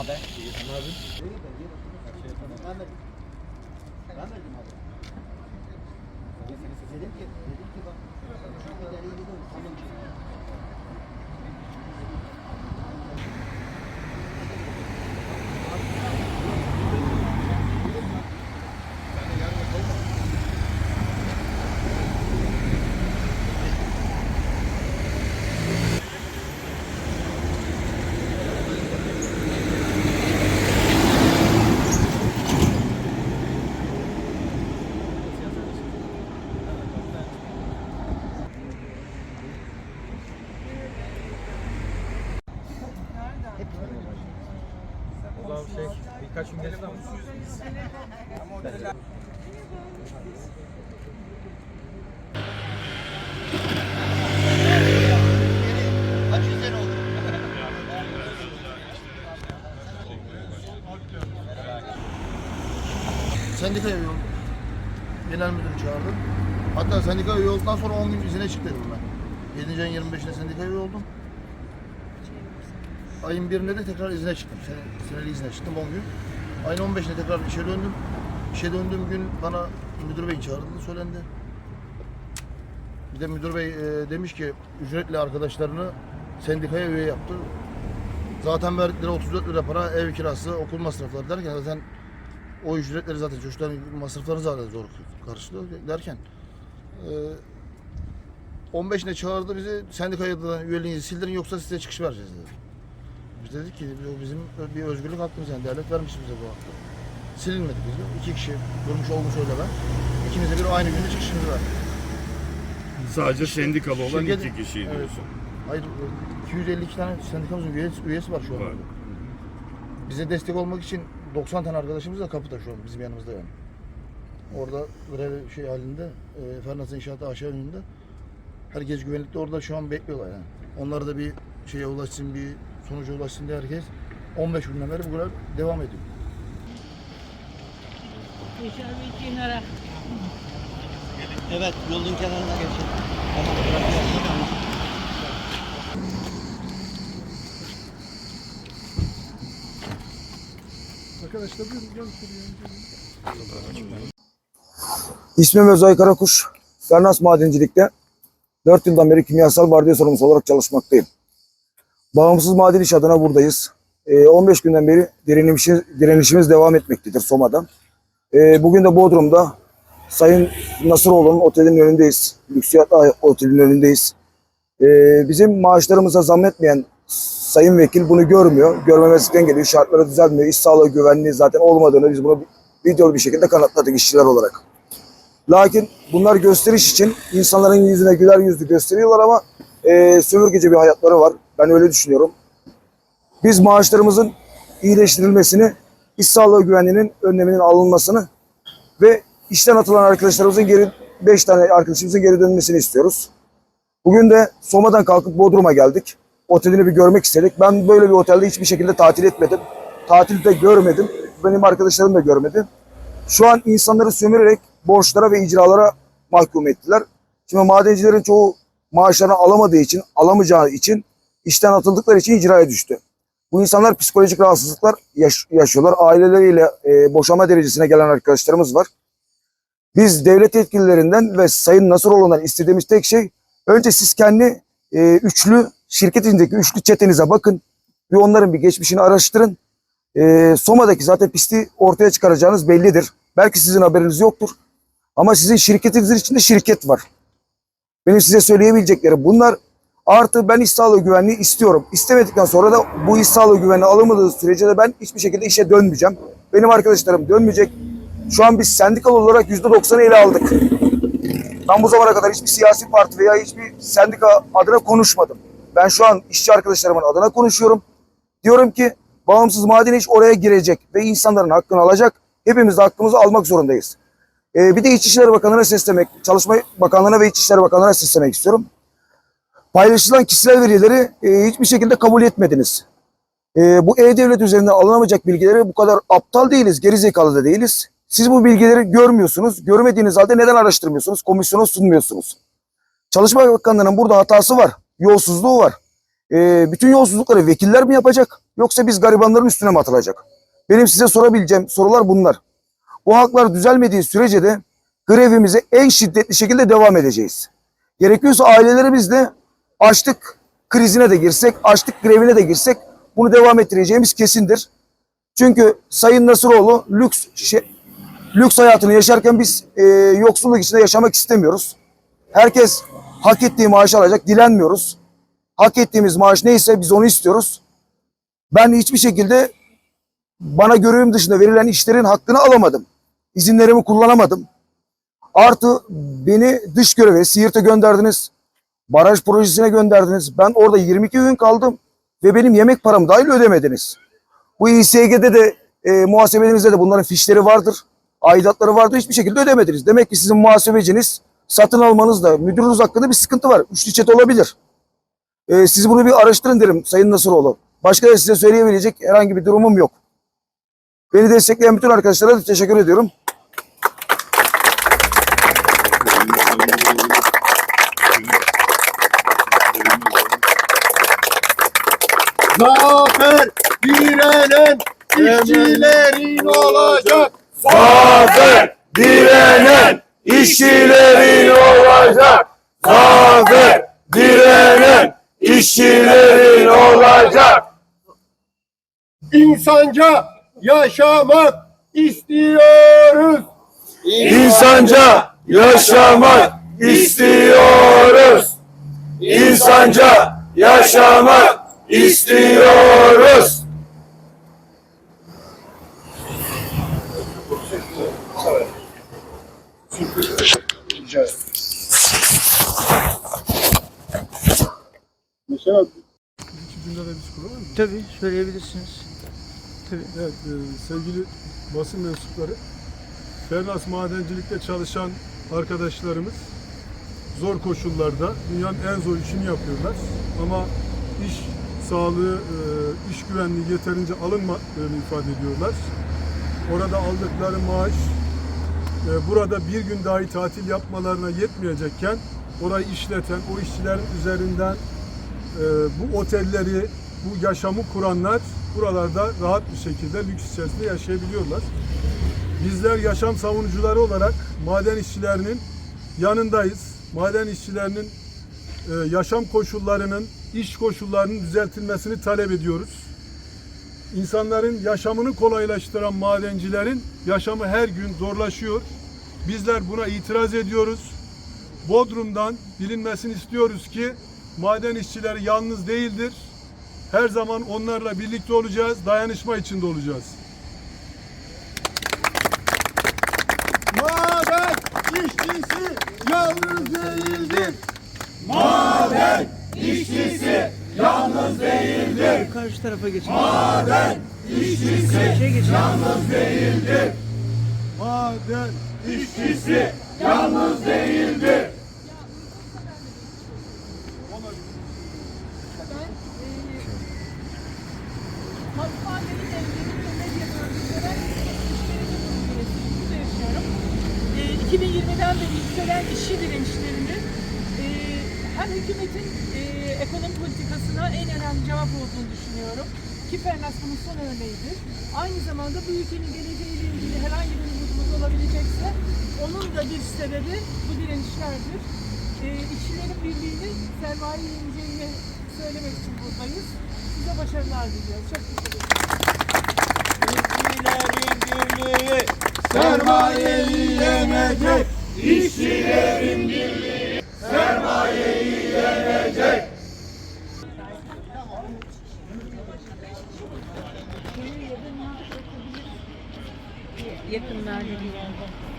abi? Dedim birkaç gün? Sendikaya üye oldum. Genel müdürü çağırdım. Hatta sendika üye sonra 10 gün izine çık ben. 7. ayın 25'inde sendika üye oldum. Ayın 1'inde de tekrar izine çıktım. Sene, seneli izine çıktım 10 gün. Ayın 15'inde tekrar işe döndüm. İşe döndüğüm gün bana müdür bey çağrıldı söylendi. Bir de müdür bey e, demiş ki ücretli arkadaşlarını sendikaya üye yaptı. Zaten verdikleri 34 lira para ev kirası, okul masrafları derken zaten o ücretleri zaten çocukların masraflarını zaten zor karşılıyor derken e, 15'ine çağırdı bizi sendikaya da üyeliğinizi sildirin yoksa size çıkış vereceğiz dedi. Biz dedik ki bu bizim bir özgürlük hakkımız yani devlet vermiş bize bu hakkı. Silinmedik biz de. İki kişi durmuş olmuş öyle ben. İkimiz de bir aynı günde çıkışımızı verdik. Sadece sendikalı olan Şirket- iki kişi Evet. diyorsun. Hayır 252 tane sendikamızın üyesi, üyesi var şu an. Var. Bize destek olmak için 90 tane arkadaşımız da kapıda şu an bizim yanımızda yani. Orada grev şey halinde e, Fernaz İnşaatı aşağı önünde. Herkes güvenlikte orada şu an bekliyorlar yani. Onlar da bir şeye ulaşsın, bir sonuca ulaşsın diye herkes 15 günden beri bu grev devam ediyor. Evet, yolun kenarına geçelim. Tamam. Tamam. İsmim Özay Karakuş. Fernas Madencilik'te 4 yıldan beri kimyasal vardiya sorumlusu olarak çalışmaktayım. Bağımsız maden iş adına buradayız. Ee, 15 günden beri direnişimiz, direnişimiz devam etmektedir Soma'da. Ee, bugün de Bodrum'da Sayın Nasıroğlu'nun otelinin önündeyiz. Lüksiyatlı otelinin önündeyiz. Ee, bizim maaşlarımıza zam etmeyen Sayın Vekil bunu görmüyor. Görmemezlikten geliyor. Şartları düzelmiyor. İş sağlığı güvenliği zaten olmadığını biz bunu videolu bir şekilde kanıtladık işçiler olarak. Lakin bunlar gösteriş için insanların yüzüne güler yüzlü gösteriyorlar ama e, sömürgeci bir hayatları var. Ben öyle düşünüyorum. Biz maaşlarımızın iyileştirilmesini, iş sağlığı güvenliğinin önleminin alınmasını ve işten atılan arkadaşlarımızın geri 5 tane arkadaşımızın geri dönmesini istiyoruz. Bugün de Soma'dan kalkıp Bodrum'a geldik. Otelini bir görmek istedik. Ben böyle bir otelde hiçbir şekilde tatil etmedim. Tatilde görmedim. Benim arkadaşlarım da görmedi. Şu an insanları sömürerek borçlara ve icralara mahkum ettiler. Şimdi madencilerin çoğu maaşlarını alamadığı için, alamayacağı için işten atıldıkları için icraya düştü. Bu insanlar psikolojik rahatsızlıklar yaş- yaşıyorlar. Aileleriyle e, boşama derecesine gelen arkadaşlarımız var. Biz devlet yetkililerinden ve Sayın Nasıroğlu'ndan istediğimiz tek şey önce siz kendi e, üçlü şirketindeki üçlü çetenize bakın. Bir onların bir geçmişini araştırın. E, Soma'daki zaten pisliği ortaya çıkaracağınız bellidir. Belki sizin haberiniz yoktur. Ama sizin şirketinizin içinde şirket var. Benim size söyleyebileceklerim bunlar. Artı ben iş sağlığı güvenliği istiyorum. İstemedikten sonra da bu iş sağlığı güvenliği alınmadığı sürece de ben hiçbir şekilde işe dönmeyeceğim. Benim arkadaşlarım dönmeyecek. Şu an biz sendikal olarak %90'ı ele aldık. Ben bu zamana kadar hiçbir siyasi parti veya hiçbir sendika adına konuşmadım. Ben şu an işçi arkadaşlarımın adına konuşuyorum. Diyorum ki bağımsız maden iş oraya girecek ve insanların hakkını alacak. Hepimiz de hakkımızı almak zorundayız. Ee, bir de İçişleri Bakanlığı'na seslemek, Çalışma Bakanlığı'na ve İçişleri Bakanlığı'na seslemek istiyorum. Paylaşılan kişisel verileri e, hiçbir şekilde kabul etmediniz. E, bu e-devlet üzerinden alınamayacak bilgileri bu kadar aptal değiliz, gerizekalı da değiliz. Siz bu bilgileri görmüyorsunuz. Görmediğiniz halde neden araştırmıyorsunuz? Komisyona sunmuyorsunuz. Çalışma Bakanlığı'nın burada hatası var. Yolsuzluğu var. Ee, bütün yolsuzlukları vekiller mi yapacak yoksa biz garibanların üstüne mi atılacak? Benim size sorabileceğim sorular bunlar. Bu haklar düzelmediği sürece de grevimize en şiddetli şekilde devam edeceğiz. Gerekiyorsa ailelerimizle açlık krizine de girsek, açlık grevine de girsek bunu devam ettireceğimiz kesindir. Çünkü Sayın Nasıroğlu lüks şey, lüks hayatını yaşarken biz e, yoksulluk içinde yaşamak istemiyoruz. Herkes hak ettiği maaşı alacak, dilenmiyoruz. Hak ettiğimiz maaş neyse biz onu istiyoruz. Ben hiçbir şekilde bana görevim dışında verilen işlerin hakkını alamadım. İzinlerimi kullanamadım. Artı beni dış göreve Siirt'e gönderdiniz. Baraj projesine gönderdiniz. Ben orada 22 gün kaldım ve benim yemek paramı dahil ödemediniz. Bu İSG'de de e, muhasebenizde de bunların fişleri vardır. Aidatları vardır. Hiçbir şekilde ödemediniz. Demek ki sizin muhasebeciniz satın almanızda müdürünüz hakkında bir sıkıntı var. Üçlü çete olabilir. E, siz bunu bir araştırın derim Sayın Nasıroğlu. Başka da size söyleyebilecek herhangi bir durumum yok. Beni destekleyen bütün arkadaşlara da teşekkür ediyorum. Zafer direnen işçilerin olacak. Zafer direnen işçilerin olacak. Zafer direnen işçilerin olacak. İnsanca yaşamak istiyoruz. İnsanca yaşamak istiyoruz. İnsanca yaşamak istiyoruz. Mesela iki cümlede biz kuralım mı? Tabii söyleyebilirsiniz. Tabii. Evet, e, sevgili basın mensupları, Fernas Madencilik'te çalışan arkadaşlarımız zor koşullarda dünyanın en zor işini yapıyorlar. Ama iş sağlığı, e, iş güvenliği yeterince alınmadığını ifade ediyorlar. Orada aldıkları maaş e, burada bir gün dahi tatil yapmalarına yetmeyecekken orayı işleten o işçilerin üzerinden e, bu otelleri, bu yaşamı kuranlar buralarda rahat bir şekilde lüks içerisinde yaşayabiliyorlar. Bizler yaşam savunucuları olarak maden işçilerinin yanındayız. Maden işçilerinin yaşam koşullarının, iş koşullarının düzeltilmesini talep ediyoruz. İnsanların yaşamını kolaylaştıran madencilerin yaşamı her gün zorlaşıyor. Bizler buna itiraz ediyoruz. Bodrum'dan bilinmesini istiyoruz ki maden işçileri yalnız değildir. Her zaman onlarla birlikte olacağız, dayanışma içinde olacağız. Maden işçisi yalnız değildir. Karşı tarafa geçin. Maden işçisi yalnız Maden Hastanenin evlerinde medya örgütlere yaşıyorum. E, 2020'den beri yükselen işçi direnişlerini e, hem hükümetin e, ekonomi politikasına en önemli cevap olduğunu düşünüyorum. Ki bunun son örneğidir. Aynı zamanda bu ülkenin geleceğiyle ilgili herhangi bir umudumuz olabilecekse onun da bir sebebi bu direnişlerdir. E, işçilerin birliğinin sermaye yeneceğini söylemek için buradayız. Size başarılar diliyoruz. Çok teşekkür ederim. İşçilerin birliği. sermayeyi Yakınlarda bir yerde.